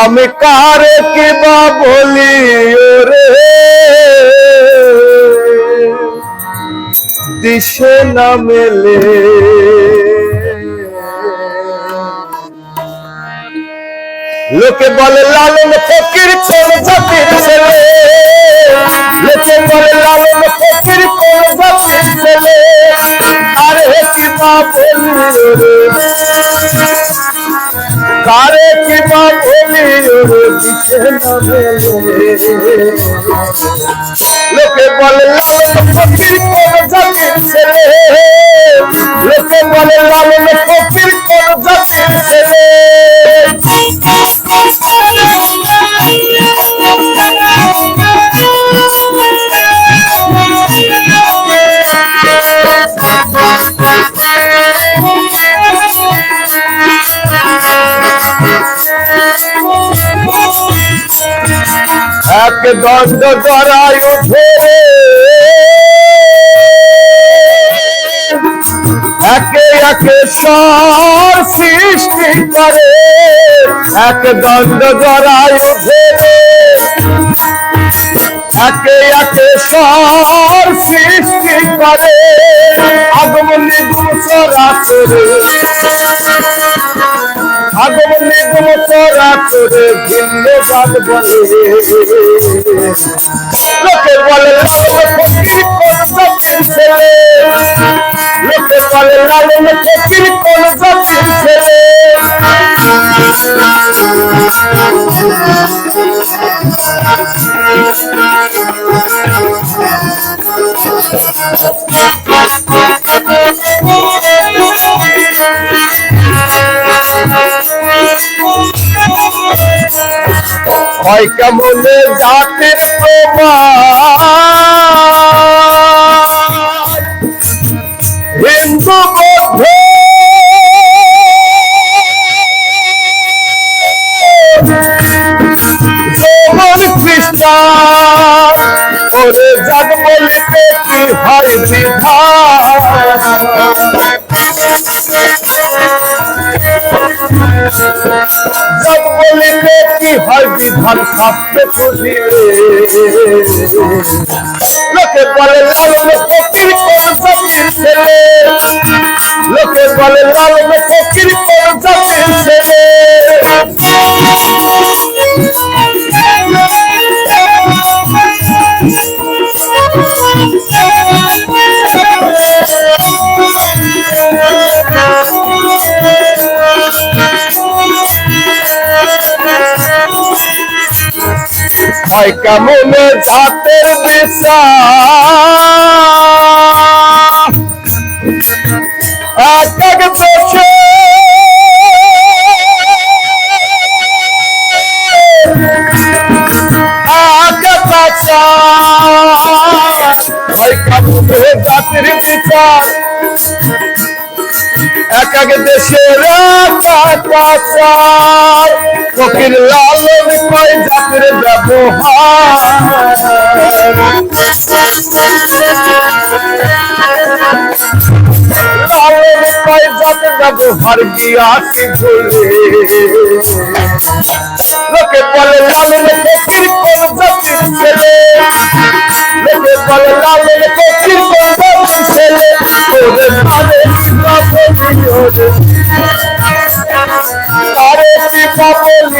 আমি কারে কিবা বলি রে দিশে না মেলে। লোকে বলে, লালন ফকির কোন জাতির ছেলে? লোকে বলে, লালন ফকির কোন জাতির ছেলে? আরে কিবা বলি রে কারে কিবা বলি রে দিশে না মেলে লোকে বলে, লাল ফকির ছেলে। লোকে বলে লালন এক দণ্ড গড়ায় উঠে একে একে সর সৃষ্টি করে, এক দণ্ড গড়ায় উঠে একে একে সর সৃষ্টি করে, আগমন নিগুম চরা করে আগমন নিগম করা করে ধন্যবাদ বলে। লোকে বলে ফকির ছেলে? লোকে বলে লালন ফকির কোন জাতির ছেলে? হয় কেমনে জাতির হিন্দু বৌদ্ধ খ্রিস্টান ওরে জাগ বলিতে কি হয় বলিতে কি হয় বিধান শাস্ত্রে খুশি লোকে বলে লাল লোকে বলে লালন হয় কেমন এক দেশে এক এক আচার হয় কেমন জাতির বিচার এক দেশের ফকির লালন কয় জাতির ব্যবহার। গিয়াছি ভুলে লোকে বলে লালন ফকির কোন জাতির ছেলে লোকে বলে লালন ফকির